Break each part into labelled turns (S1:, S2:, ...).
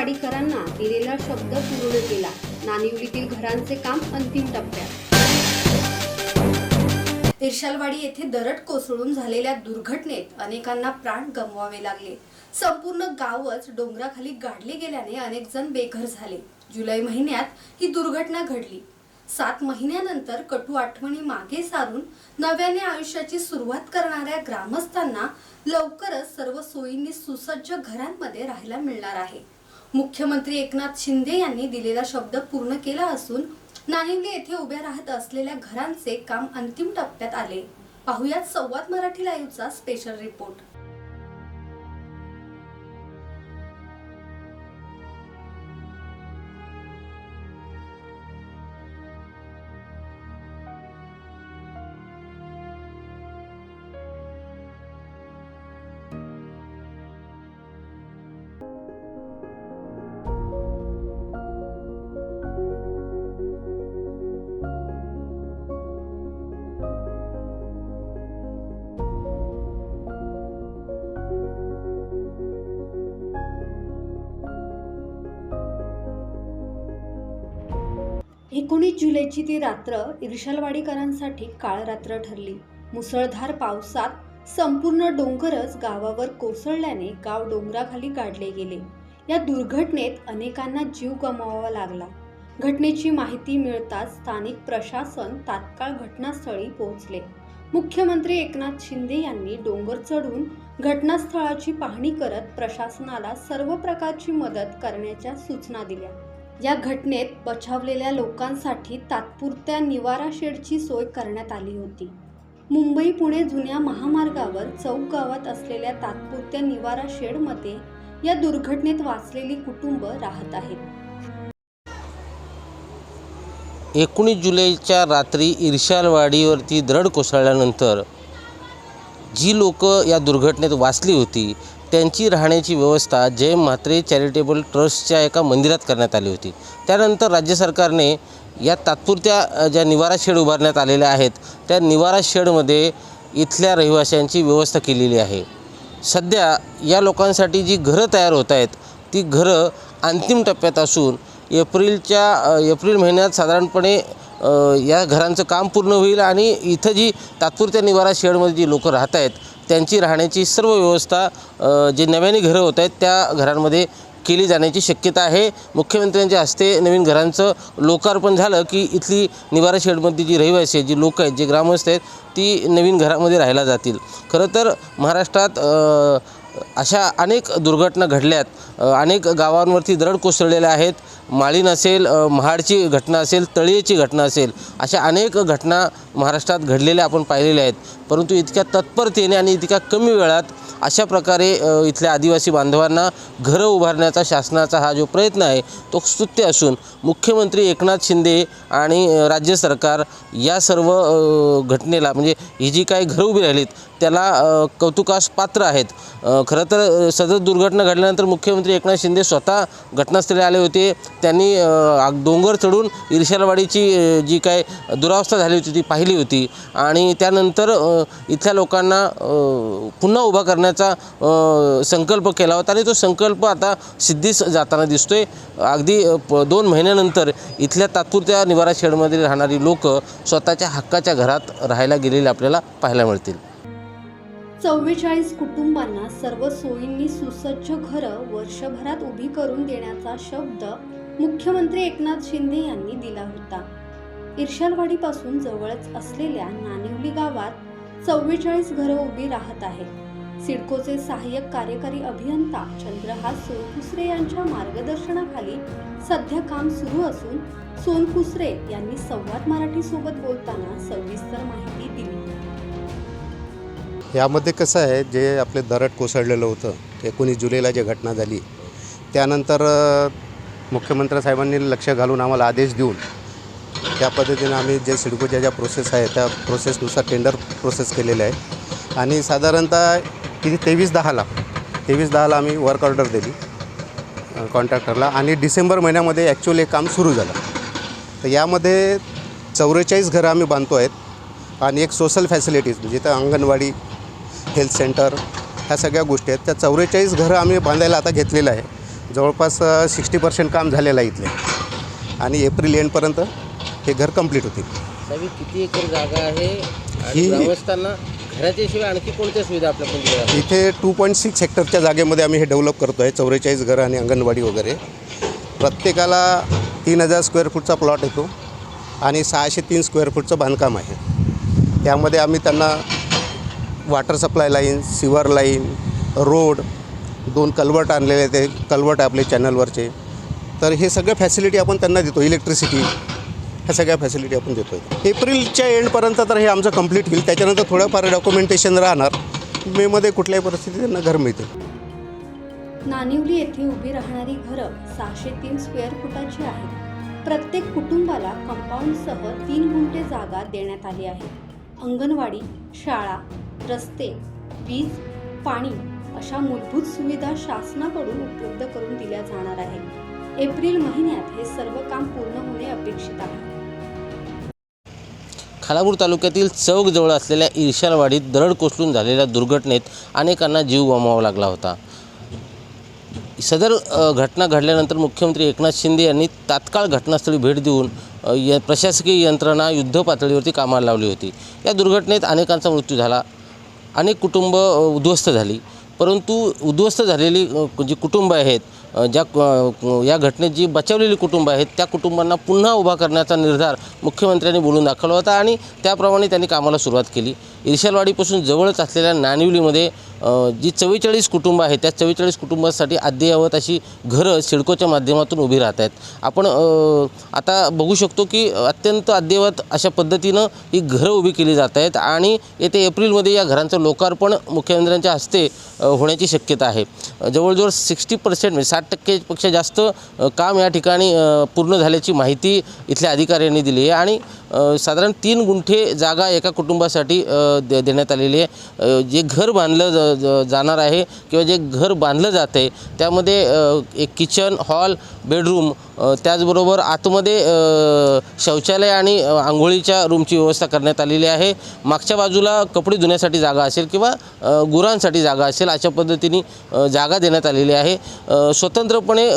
S1: वाडीकरांना दिलेला शब्द पूर्ण केला. नानिवलीतील घरांचे काम अंतिम टप्प्यात. तिरशालवाडी येथे दरड कोसळून झालेल्या दुर्घटनेत अनेकांना प्राण गमवावे लागले. संपूर्ण गावच डोंगराखाली गाडले गेल्याने अनेक जण बेघर झाले. जुलै महिन्यात ही दुर्घटना घडली. सात महिन्यानंतर कटू आठवणी मागे सारून नव्याने आयुष्याची सुरुवात करणाऱ्या ग्रामस्थांना लवकरच सर्व सोयींनी सुसज्ज घरांमध्ये राहायला मिळणार आहे. मुख्यमंत्री एकनाथ शिंदे यांनी दिलेला शब्द पूर्ण केला असून नानिवली येथे उभ्या राहत असलेल्या घरांचे काम अंतिम टप्प्यात आले. पाहुयात संवाद मराठी लाईव्हचा स्पेशल रिपोर्ट एकोणीस जुलैची ती रात्र इर्शालवाडीकरांसाठी काळ रात्र ठरली. मुसळधार पावसात संपूर्ण डोंगरच गावावर कोसळल्याने गाव डोंगराखाली गाडले गेले. या दुर्घटनेत अनेकांना जीव गमवावा लागला. घटनेची माहिती मिळताच स्थानिक प्रशासन तात्काळ घटनास्थळी पोहोचले. मुख्यमंत्री एकनाथ शिंदे यांनी डोंगर चढून घटनास्थळाची पाहणी करत प्रशासनाला सर्व प्रकारची मदत करण्याच्या सूचना दिल्या. या घटनेत बचावलेल्या लोकांसाठी तात्पुरत्या निवारा शेडची सोय करण्यात आली होती. मुंबई पुणे जुन्या महामार्गावर चौक गावात असलेल्या तात्पुरत्या निवारा शेडमध्ये या दुर्घटनेत वाचलेली कुटुंब राहत आहेत.
S2: एकोणीस जुलैच्या रात्री इर्शालवाडीवरती दरड कोसळल्यानंतर जी लोक या दुर्घटनेत वाचली होती त्यांची राहण्याची व्यवस्था जय म्हात्रे चॅरिटेबल ट्रस्टच्या एका मंदिरात करण्यात आली होती. त्यानंतर राज्य सरकारने या तात्पुरत्या ज्या निवारा शेड उभारण्यात आलेल्या आहेत त्या निवारा शेडमध्ये इथल्या रहिवाशांची व्यवस्था केलेली आहे. सध्या या लोकांसाठी जी घरं तयार होत आहेत ती घरं अंतिम टप्प्यात असून एप्रिलच्या एप्रिल महिन्यात साधारणपणे या घरांचं काम पूर्ण होईल आणि इथं जी तात्पुरत्या निवारा शेडमध्ये जी लोकं राहत आहेत त्यांची राहण्याची सर्व व्यवस्था जे नव्याने घरं होत आहेत त्या घरांमध्ये केली जाण्याची शक्यता आहे. मुख्यमंत्र्यांच्या हस्ते नवीन घरांचं लोकार्पण झालं की इथली निवारा शेडमधली जी रहिवासी आहेत जी लोक आहेत जे ग्रामस्थ आहेत ती नवीन घरामध्ये राहायला जातील. खरं तर महाराष्ट्रात अशा अनेक दुर्घटना घडल्यात. अनेक गावांवरती दरड कोसळलेल्या आहेत. माळीण असेल महाडची घटना असेल तळीची घटना असेल अशा अनेक घटना महाराष्ट्रात घडलेल्या आपण पाहिलेल्या आहेत. परंतु इतक्या तत्परतेने आणि इतक्या कमी वेळात अशा प्रकारे इथल्या आदिवासी बांधवांना घरं उभारण्याचा शासनाचा हा जो प्रयत्न आहे तो स्तुत्य असून मुख्यमंत्री एकनाथ शिंदे आणि राज्य सरकार या सर्व घटनेला म्हणजे ही जी काही घरं उभी राहिलीत त्याला कौतुकास पात्र आहेत. खरं तर सदर दुर्घटना घडल्यानंतर मुख्यमंत्री एकनाथ शिंदे स्वतः घटनास्थळी आले होते. त्यांनी आग- डोंगर चढून इर्शालवाडीची जी काय दुरावस्था झाली होती ती पाहिली होती. आणि त्यानंतर इथल्या लोकांना पुन्हा उभा करण्याचा संकल्प केला होता आणि तो संकल्प आता सिद्धीस जाताना दिसतोय. अगदी प- दोन महिन्यानंतर इथल्या तात्पुरत्या निवारा शेडमध्ये राहणारी लोक स्वतःच्या हक्काच्या घरात राहायला गेलेली आपल्याला पाहायला मिळतील.
S1: चव्वेचाळीस कुटुंबांना सर्व सोयींनी सुसज्ज घरं वर्षभरात उभी करून देण्याचा शब्द मुख्यमंत्री एकनाथ शिंदे यांनी दिला होता. इर्शालवाडीपासून जवळच असलेल्या नानिवली गावात चव्वेचाळीस घरं उभी राहत आहेत. सिडकोचे सहाय्यक कार्यकारी अभियंता चंद्रहास सोनकुसरे यांच्या मार्गदर्शनाखाली सध्या काम सुरू असून सोनकुसरे यांनी संवाद मराठी सोबत बोलताना सविस्तर माहिती दिली.
S3: यामध्ये कसं आहे जे आपले दरड कोसळलेलं होतं एकोणीस जुलैला जी घटना झाली त्यानंतर मुख्यमंत्री साहेबांनी लक्ष घालून आम्हाला आदेश देऊन त्या पद्धतीनं आम्ही जे सिडकोच्या ज्या प्रोसेस आहे त्या प्रोसेसनुसार टेंडर प्रोसेस केलेले आहे. आणि साधारणतः किती तेवीस दहाला तेवीस दहाला आम्ही वर्क ऑर्डर दिली कॉन्ट्रॅक्टरला आणि डिसेंबर महिन्यामध्ये ॲक्च्युअली काम सुरू झालं. तर यामध्ये चौवेचाळीस घरं आम्ही बांधतो आहेत. आणि एक सोशल फॅसिलिटीज म्हणजे तर अंगणवाडी हेल्थ सेंटर ह्या सगळ्या गोष्टी आहेत. त्या चौवेचाळीस घरं आम्ही बांधायला आता घेतलेलं आहे. जवळपास सिक्स्टी पर्सेंट काम झालेलं आहे इथले. आणि एप्रिल एंडपर्यंत हे घर कंप्लीट होतील.
S2: साहेब ही किती एकर जागा आहे? आणि
S3: ही-
S2: ग्रामस्थांना घराच्या शिवाय आणखी कोणत्या सुविधा जातात?
S3: इथे टू पॉईंट सिक्स हेक्टरच्या जागेमध्ये आम्ही हे डेव्हलप करतो आहे चौवेचाळीस घरं आणि अंगणवाडी वगैरे. प्रत्येकाला तीन हजार स्क्वेअर फूटचा प्लॉट येतो आणि सहाशे तीन स्क्वेअर फूटचं बांधकाम आहे. त्यामध्ये आम्ही त्यांना water supply line sewer line road दोन कल्वर्ट आणलेले ते कल्वर्ट आपले चॅनलवरचे तर हे सगळं फॅसिलिटी आपण त्यांना देतो इलेक्ट्रिसिटी ह्या सगळ्या फॅसिलिटी आपण देतो आहे एप्रिलच्या एंडपर्यंत तर हे आमचं कंप्लीट होईल. त्याच्यानंतर थोडंफार डॉक्युमेंटेशन राहणार. मेमध्ये कुठल्याही परिस्थितीत त्यांना घर मिळते
S1: नानिवली येथे उभी राहणारी घरं सहाशे तीन स्क्वेअर फुटाची आहेत. प्रत्येक कुटुंबाला कंपाऊंडसह तीन गुंठे जागा देण्यात आली आहे. अंगणवाडी शाळा रस्ते वीज पाणी अशा मूलभूत सुविधा शासनाकडून उपलब्ध करून दिल्या जाणार आहेत. एप्रिल महिन्यात हे सर्व काम पूर्ण होणे अपेक्षित आहे.
S2: खालापूर तालुक्यातील चौकजवळ असलेल्या ईर्शालवाडीत दरड कोसळून झालेल्या दुर्घटनेत अनेकांना जीव गमवावा लागला होता. सदर घटना घडल्यानंतर मुख्यमंत्री एकनाथ शिंदे यांनी तात्काळ घटनास्थळी भेट देऊन य प्रशासकीय यंत्रणा युद्ध पातळीवरती कामाला लावली होती. या दुर्घटनेत अनेकांचा मृत्यू झाला. अनेक कुटुंब उद्ध्वस्त झाली. परंतु उद्ध्वस्त झालेली जी कुटुंब आहेत ज्या या घटनेत जी बचावलेली कुटुंब आहेत त्या कुटुंबांना पुन्हा उभा करण्याचा निर्धार मुख्यमंत्र्यांनी बोलून दाखवला होता आणि त्याप्रमाणे त्यांनी कामाला सुरुवात केली. इरशालवाडीपासून जवळच असलेल्या नानिवलीमध्ये जी चव्वेचाळीस कुटुंब आहेत त्या चव्वेचाळीस कुटुंबासाठी अद्ययावत अशी घरं सिडकोच्या माध्यमातून उभी राहत आहेत आपण आता बघू शकतो की अत्यंत अद्ययावत अशा पद्धतीनं ही घरं उभी केली जात आहेत आणि येथे एप्रिलमध्ये या घरांचं लोकार्पण मुख्यमंत्र्यांच्या हस्ते होण्याची शक्यता आहे. जवळजवळ सिक्स्टी पर्सेंट म्हणजे साठ टक्केपेक्षा जास्त काम या ठिकाणी पूर्ण झाल्याची माहिती इथल्या अधिकाऱ्यांनी दिली आहे आणि साधारण तीन गुंठे जागा एका कुटुंबासाठी दे देण्यात आलेली आहे. जे घर बांधलं ज- ज- जाणार आहे किंवा जे घर बांधलं जात आहे त्यामध्ये एक किचन हॉल बेडरूम त्याचबरोबर आतमध्ये शौचालय आणि आंघोळीच्या रूमची व्यवस्था करण्यात आलेली आहे. मागच्या बाजूला कपडे धुण्यासाठी जागा असेल किंवा गुरांसाठी जागा असेल अशा पद्धतीने जागा देण्यात आलेली आहे. स्वतंत्रपणे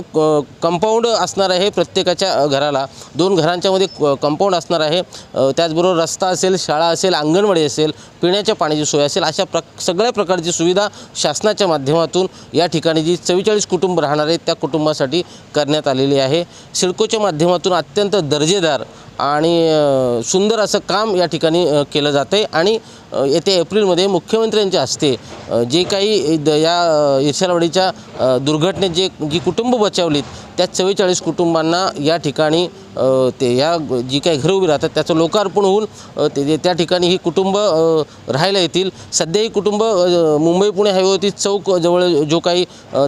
S2: कंपाऊंड असणार आहे प्रत्येकाच्या घराला. दोन घरांच्यामध्ये कंपाऊंड असणार आहे. त्याचबरोबर रस्ता असेल शाळा असेल अंगणवाडी असेल पिण्याच्या पाण्याची सोय असेल अशा प्र सगळ्या प्रकारची सुविधा शासनाच्या माध्यमातून या ठिकाणी जी चव्वेचाळीस कुटुंब राहणार आहेत त्या कुटुंबासाठी करण्यात आलेली आहे. सिडकोच्या माध्यमातून अत्यंत दर्जेदार आणि सुंदर असं काम या ठिकाणी केलं जातं आहे आणि येत्या एप्रिलमध्ये मुख्यमंत्र्यांच्या हस्ते जे काही द या अ, दुर्घटनेत जे जी कुटुंब बचावलीत त्या चव्वेचाळीस कुटुंबांना या ठिकाणी ते या जी काही घरं उभी राहतात त्याचं लोकार्पण होऊन ते त्या ठिकाणी ही कुटुंब राहायला येतील. सध्या ही कुटुंब मुंबई पुणे हायवेवरती चौक जवळ जो काही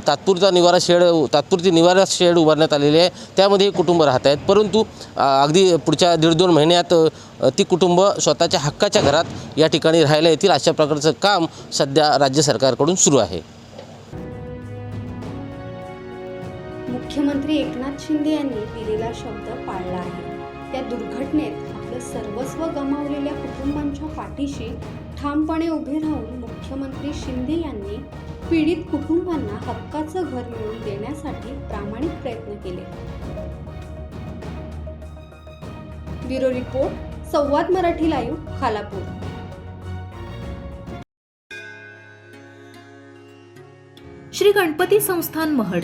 S2: तात्पुरता निवारा शेड तात्पुरती निवारा शेड उभारण्यात आलेली आहे त्यामध्ये हे कुटुंब राहत आहेत. परंतु अगदी पुढच्या दीड दोन महिन्यात ती कुटुंब स्वतःच्या हक्काच्या घरात या ठिकाणी राहायला येतील अशा प्रकारचं काम सध्या राज्य सरकारकडून सुरू आहे.
S1: मुख्यमंत्री एकनाथ शिंदे यांनी दिलेला शब्द पाळला आहे. त्या दुर्घटनेत आपलं सर्वस्व गमावलेल्या कुटुंबांच्या पाठीशी ठामपणे उभे राहून मुख्यमंत्री शिंदे यांनी पीडित कुटुंबांना हक्काचं घर मिळवून देण्यासाठी प्रामाणिक प्रयत्न केले. ब्युरो रिपोर्ट संवाद मराठी लाईव्ह खालापूर.
S4: श्री गणपती संस्थान महड.